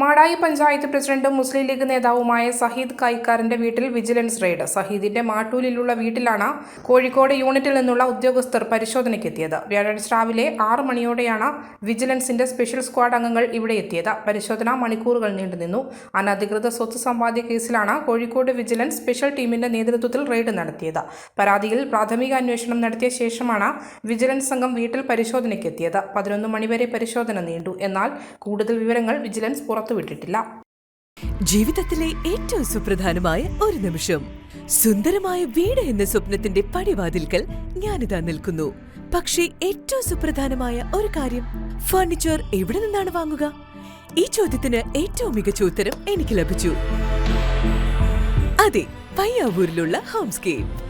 മാടായി പഞ്ചായത്ത് പ്രസിഡന്റും മുസ്ലിം ലീഗ് നേതാവുമായ സഹീദ് കൈക്കാരന്റെ വീട്ടിൽ വിജിലൻസ് റെയ്ഡ്. സഹീദിന്റെ മാട്ടൂലിലുള്ള വീട്ടിലാണ് കോഴിക്കോട് യൂണിറ്റിൽ നിന്നുള്ള ഉദ്യോഗസ്ഥർ പരിശോധനയ്ക്കെത്തിയത്. വ്യാഴാഴ്ച രാവിലെ ആറ് മണിയോടെയാണ് വിജിലൻസിന്റെ സ്പെഷ്യൽ സ്ക്വാഡ് അംഗങ്ങൾ ഇവിടെ എത്തിയത്. പരിശോധന മണിക്കൂറുകൾ നീണ്ടുനിന്നു അനധികൃത സ്വത്ത് സമ്പാദ്യ കേസിലാണ് കോഴിക്കോട് വിജിലൻസ് സ്പെഷ്യൽ ടീമിന്റെ നേതൃത്വത്തിൽ റെയ്ഡ് നടത്തിയത്. പരാതിയിൽ പ്രാഥമിക അന്വേഷണം നടത്തിയ ശേഷമാണ് വിജിലൻസ് സംഘം വീട്ടിൽ പരിശോധനയ്ക്കെത്തിയത്. പതിനൊന്ന് മണിവരെ പരിശോധന നീണ്ടു. എന്നാൽ കൂടുതൽ വിവരങ്ങൾ വിജിലൻസ് പുറത്തുവിട്ടിട്ടില്ല ജീവിതത്തിലെ ഏറ്റവും സുപ്രധാനമായ ഒരു നിമിഷം. സുന്ദരമായ വീട് എന്ന സ്വപ്നത്തിന്റെ പടിവാതിൽക്കൽ ഞാനിതാ നിൽക്കുന്നു. പക്ഷേ ഏറ്റവും സുപ്രധാനമായ ഒരു കാര്യം ഫർണിച്ചർ എവിടെ നിന്നാണ് വാങ്ങുക? ഈ ചോദ്യത്തിന് ഏറ്റവും മികച്ച ഉത്തരം എനിക്ക് ലഭിച്ചു. അതെ പയ്യാവൂരിലുള്ള ഹോംസ്കേപ്പ്